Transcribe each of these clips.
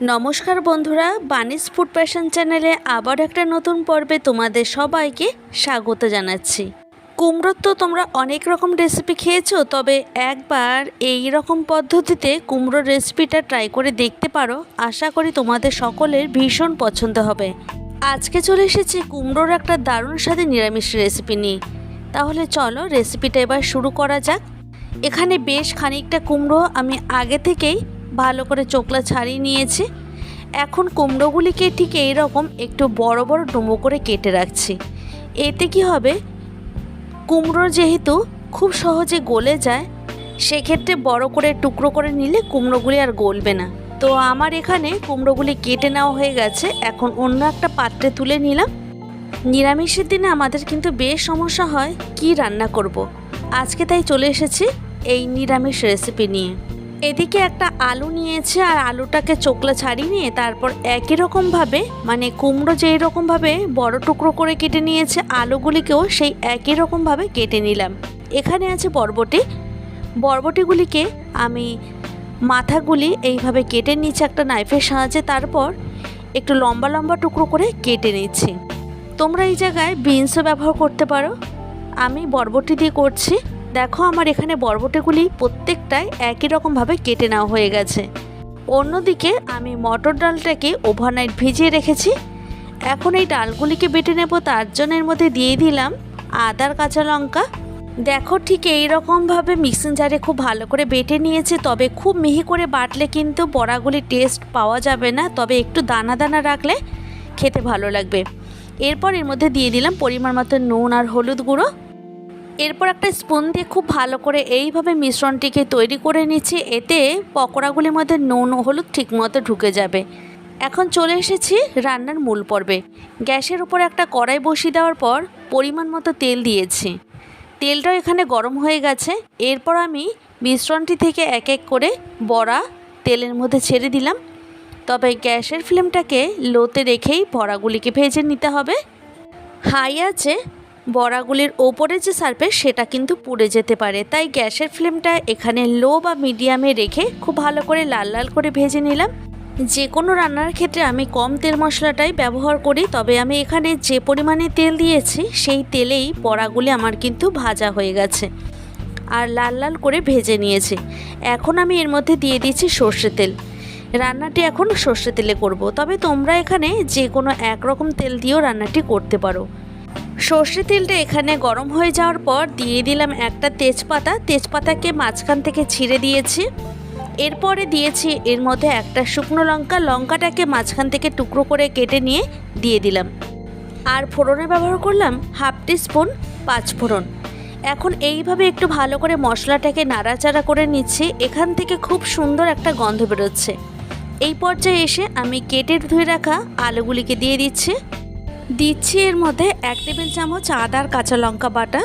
নমস্কার বন্ধুরা, বানিস food passion চ্যানেলে আবার একটা নতুন পর্বে তোমাদের সবাইকে স্বাগত জানাচ্ছি। কুমড়োর তো তোমরা অনেক রকম রেসিপি খেয়েছো, তবে একবার এই রকম পদ্ধতিতে কুমড়োর রেসিপিটা ট্রাই করে দেখতে পারো। আশা করি তোমাদের সকলের ভীষণ পছন্দ হবে। আজকে চলে এসেছি কুমড়োর একটা দারুণ স্বাদে নিরামিষ রেসিপি নিয়ে। তাহলে চলো রেসিপিটা এবার শুরু করা যাক। এখানে বেশ খানিকটা কুমড়ো আমি আগে থেকেই ভালো করে চোখলা ছাড়িয়ে নিয়েছি। এখন কুমড়োগুলিকে ঠিক এই রকম একটু বড় বড় ডুমো করে কেটে রাখছি। এতে কি হবে? কুমড়ো যেহেতু খুব সহজে গলে যায়, সেক্ষেত্রে বড় করে টুকরো করে নিলে কুমড়োগুলি আর গলবে না। তো আমার এখানে কুমড়োগুলি কেটে নেওয়া হয়ে গেছে। এখন অন্য একটা পাত্রে তুলে নিলাম। নিরামিষের দিনে আমাদের কিন্তু বেশ সমস্যা হয় কি রান্না করব। আজকে তাই চলে এসেছি এই নিরামিষ রেসিপি নিয়ে। এদিকে একটা আলু নিয়েছে আর আলুটাকে চোকলা ছাড়িয়ে নিয়ে তারপর একই রকমভাবে মানে কুমড়ো যেই রকমভাবে বড় টুকরো করে কেটে নিয়েছে, আলুগুলিকেও সেই একই রকমভাবে কেটে নিলাম। এখানে আছে বরবটি। বরবটিগুলিকে আমি মাথাগুলি এইভাবে কেটে নিচ্ছি একটা নাইফের সাহায্যে, তারপর একটু লম্বা লম্বা টুকরো করে কেটে নিচ্ছি। তোমরা এই জায়গায় বিনসও ব্যবহার করতে পারো। আমি বরবটি দিয়ে করছি। দেখো আমার এখানে বরবটিগুলি প্রত্যেকটাই একই রকমভাবে কেটে নেওয়া হয়ে গেছে। অন্যদিকে আমি মটর ডালটাকে ওভারনাইট ভিজিয়ে রেখেছি। এখন এই ডালগুলিকে বেটে নেব, তার জন্য এর মধ্যে দিয়ে দিলাম আদার কাঁচা লঙ্কা। দেখো ঠিক এই রকমভাবে মিক্সিং জারে খুব ভালো করে বেটে নিয়েছে, তবে খুব মিহি করে বাটলে কিন্তু বড়াগুলি টেস্ট পাওয়া যাবে না, তবে একটু দানা দানা রাখলে খেতে ভালো লাগবে। এরপর এর মধ্যে দিয়ে দিলাম পরিমাণ মতো নুন আর হলুদ গুঁড়ো। এরপর একটা স্পুন দিয়ে খুব ভালো করে এইভাবে মিশ্রণটিকে তৈরি করে নিচ্ছি, এতে পকোড়াগুলির মধ্যে নুন হলুদ ঠিকমতো ঢুকে যাবে। এখন চলে এসেছি রান্নার মূল পর্বে। গ্যাসের উপর একটা কড়াই বসিয়ে দেওয়ার পর পরিমাণ মতো তেল দিয়েছি। তেলটাও এখানে গরম হয়ে গেছে। এরপর আমি মিশ্রণটি থেকে এক এক করে বড়া তেলের মধ্যে ছেড়ে দিলাম। তবে গ্যাসের ফ্লেমটাকে লোতে রেখেই বড়াগুলিকে ভেজে নিতে হবে। হাই আছে বড়াগুলির ওপরে যে সারফেস সেটা কিন্তু পুড়ে যেতে পারে। তাই গ্যাসের ফ্লেমটা এখানে লো বা মিডিয়ামে রেখে খুব ভালো করে লাল লাল করে ভেজে নিলাম। যে কোনো রান্নার ক্ষেত্রে আমি কম তেল মশলাটাই ব্যবহার করি, তবে আমি এখানে যে পরিমাণে তেল দিয়েছি, সেই তেলেই বড়াগুলি আমার কিন্তু ভাজা হয়ে গেছে আর লাল লাল করে ভেজে নিয়েছি। এখন আমি এর মধ্যে দিয়ে দিচ্ছি সর্ষে তেল। রান্নাটি এখন সর্ষে তেলে করব। তবে তোমরা এখানে যে কোনো একরকম তেল দিয়েও রান্নাটি করতে পারো। সর্ষে তেলটা এখানে গরম হয়ে যাওয়ার পর দিয়ে দিলাম একটা তেজপাতা। তেজপাতাকে মাঝখান থেকে ছিঁড়ে দিয়েছি। এরপরে দিয়েছি এর মধ্যে একটা শুকনো লঙ্কা। লঙ্কাটাকে মাঝখান থেকে টুকরো করে কেটে নিয়ে দিয়ে দিলাম। আর ফোড়নে ব্যবহার করলাম হাফ টি স্পুন পাঁচ ফোড়ন। এখন এইভাবে একটু ভালো করে মশলাটাকে নাড়াচাড়া করে নিচ্ছি। এখান থেকে খুব সুন্দর একটা গন্ধ বেরোচ্ছে। এই পর্যায়ে এসে আমি কেটে ধুয়ে রাখা আলুগুলিকে দিয়ে দিচ্ছি। দিচ্ছি এর মধ্যে এক টেবিল চামচ আদার কাঁচা লঙ্কা বাটা।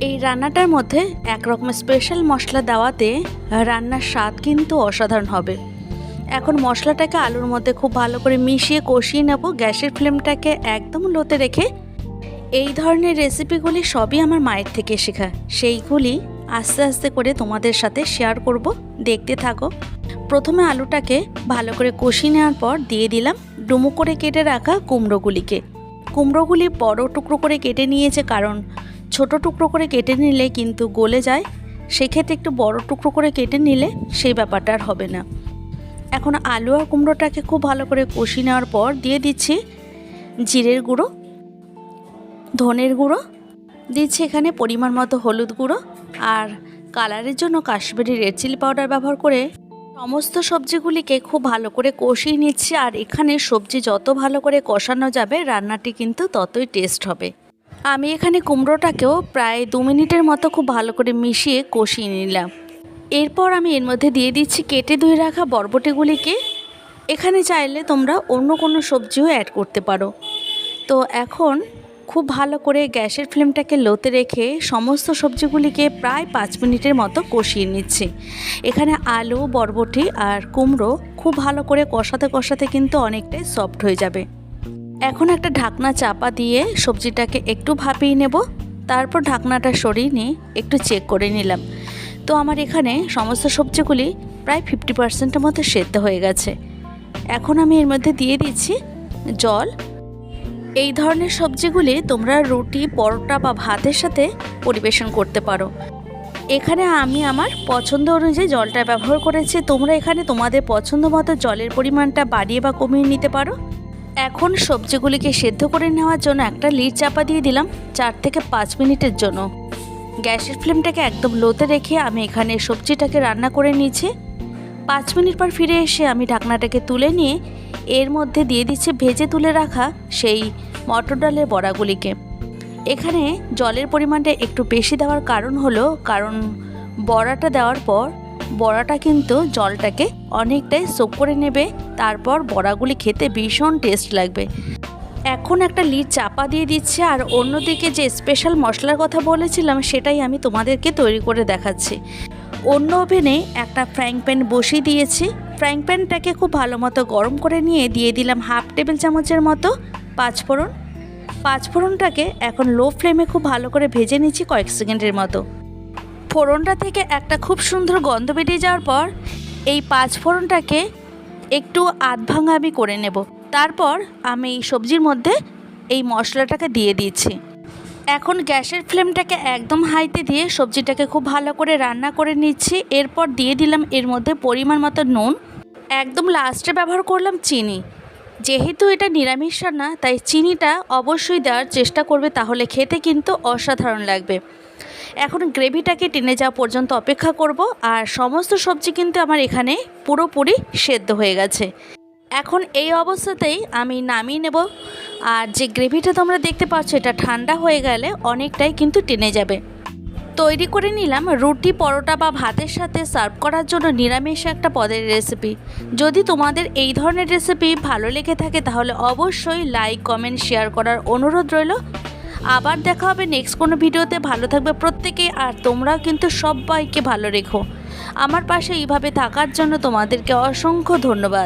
এই রান্নাটার মধ্যে একরকম স্পেশাল মশলা দেওয়াতে রান্নার স্বাদ কিন্তু অসাধারণ হবে। এখন মশলাটাকে আলুর মধ্যে খুব ভালো করে মিশিয়ে কষিয়ে নেব। গ্যাসের ফ্লেমটাকে একদম লোতে রেখে এই ধরনের রেসিপিগুলি সবই আমার মায়ের থেকে শেখা। সেইগুলি আস্তে আস্তে করে তোমাদের সাথে শেয়ার করব। দেখতে থাকো। প্রথমে আলুটাকে ভালো করে কষিয়ে নেওয়ার পর দিয়ে দিলাম ডুমো করে কেটে রাখা কুমড়োগুলিকে। কুমড়োগুলি বড় টুকরো করে কেটে নিয়েছে কারণ ছোট টুকরো করে কেটে নিলে কিন্তু গলে যায়। সেক্ষেত্রে একটু বড় টুকরো করে কেটে নিলে সেই ব্যাপারটা আর হবে না। এখন আলু আর কুমড়োটাকে খুব ভালো করে কষিয়ে নেওয়ার পর দিয়ে দিচ্ছি জিরের গুঁড়ো, ধনের গুঁড়ো, দিচ্ছি এখানে পরিমাণ মতো হলুদ গুঁড়ো আর কালারের জন্য কাশ্মীরি রেড চিলি পাউডার ব্যবহার করে সমস্ত সবজিগুলিকে খুব ভালো করে কষিয়ে নিচ্ছি, আর এখানে সবজি যত ভালো করে কষানো যাবে, রান্নাটি কিন্তু ততই টেস্ট হবে। আমি এখানে কুমড়োটাকেও প্রায় দু মিনিটের মতো খুব ভালো করে মিশিয়ে কষিয়ে নিলাম। এরপর আমি এর মধ্যে দিয়ে দিচ্ছি কেটে ধুয়ে রাখা বরবটিগুলিকে। এখানে চাইলে তোমরা অন্য কোনো সবজিও অ্যাড করতে পারো। তো এখন খুব ভালো করে গ্যাসের ফ্লেমটাকে লোতে রেখে সমস্ত সবজিগুলিকে প্রায় পাঁচ মিনিটের মতো কষিয়ে নিচ্ছি। এখানে আলু, বরবটি আর কুমড়ো খুব ভালো করে কষাতে কষাতে কিন্তু অনেকটাই সফট হয়ে যাবে। এখন একটা ঢাকনা চাপা দিয়ে সবজিটাকে একটু ভাপিয়ে নেব। তারপর ঢাকনাটা সরিয়ে নিয়ে একটু চেক করে নিলাম। তো আমার এখানে সমস্ত সবজিগুলি প্রায় ফিফটি পার্সেন্টের মতো সেদ্ধ হয়ে গেছে। এখন আমি এর মধ্যে দিয়ে দিচ্ছি জল এই ধরনের সবজিগুলি তোমরা রুটি, পরোটা বা ভাতের সাথে পরিবেশন করতে পারো। এখানে আমি আমার পছন্দ অনুযায়ী জলটা ব্যবহার করেছি। তোমরা এখানে তোমাদের পছন্দ মতো জলের পরিমাণটা বাড়িয়ে বা কমিয়ে নিতে পারো। এখন সবজিগুলিকে সেদ্ধ করে নেওয়ার জন্য একটা লিড চাপা দিয়ে দিলাম চার থেকে পাঁচ মিনিটের জন্য। গ্যাসের ফ্লেমটাকে একদম লোতে রেখে আমি এখানে সবজিটাকে রান্না করে নিয়েছি। পাঁচ মিনিট পর ফিরে এসে আমি ঢাকনাটাকে তুলে নিয়ে এর মধ্যে দিয়ে দিচ্ছি ভেজে তুলে রাখা সেই মটর ডালের বড়াগুলিকে। এখানে জলের পরিমাণটা একটু বেশি দেওয়ার কারণ হলো, কারণ বড়াটা দেওয়ার পর বড়াটা কিন্তু জলটাকে অনেকটাই সোক করে নেবে, তারপর বড়াগুলি খেতে ভীষণ টেস্ট লাগবে। এখন একটা লিড চাপা দিয়ে দিচ্ছে আর অন্যদিকে যে স্পেশাল মশলার কথা বলেছিলাম সেটাই আমি তোমাদেরকে তৈরি করে দেখাচ্ছি। অন্য ওভেনে একটা ফ্রাইং প্যান বসিয়ে দিয়েছি। ফ্রাইং প্যানটাকে খুব ভালো মতো গরম করে নিয়ে দিয়ে দিলাম হাফ টেবিল চামচের মতো পাঁচফোড়ন পাঁচফোড়নটাকে এখন লো ফ্লেমে খুব ভালো করে ভেজে নিচ্ছি কয়েক সেকেন্ডের মতো। ফোড়নটা থেকে একটা খুব সুন্দর গন্ধ বেরিয়ে যাওয়ার পর এই পাঁচ ফোড়নটাকে একটু আধ ভাঙা আমি করে নেব। তারপর আমি এই সবজির মধ্যে এই মশলাটাকে দিয়ে দিচ্ছি। এখন গ্যাসের ফ্লেমটাকে একদম হাইতে দিয়ে সবজিটাকে খুব ভালো করে রান্না করে নিচ্ছি। এরপর দিয়ে দিলাম এর মধ্যে পরিমাণ মতো নুন। একদম লাস্টে ব্যবহার করলাম চিনি। যেহেতু এটা নিরামিষ রান্না, তাই চিনিটা অবশ্যই দেওয়ার চেষ্টা করবে, তাহলে খেতে কিন্তু অসাধারণ লাগবে। এখন গ্রেভিটাকে টেনে যাওয়া পর্যন্ত অপেক্ষা করব, আর সমস্ত সবজি কিন্তু আমার এখানে পুরোপুরি সেদ্ধ হয়ে গেছে। এখন এই অবস্থাতেই আমি নামিয়ে নেব। আর যে গ্রেভিটা তোমরা দেখতে পাচ্ছ, এটা ঠান্ডা হয়ে গেলে অনেকটাই কিন্তু টেনে যাবে। তৈরি করে নিলাম রুটি, পরোটা বা ভাতের সাথে সার্ভ করার জন্য নিরামিষ একটা পদের রেসিপি যদি তোমাদের এই ধরনের রেসিপি ভালো লেগে থাকে, তাহলে অবশ্যই লাইক কমেন্ট শেয়ার করার অনুরোধ রইল। আবার দেখা হবে নেক্সট কোনো ভিডিওতে। ভালো থাকবে প্রত্যেকে আর তোমরাও কিন্তু সবাইকে ভালো রেখো। আমার পাশে এইভাবে থাকার জন্য তোমাদেরকে অসংখ্য ধন্যবাদ।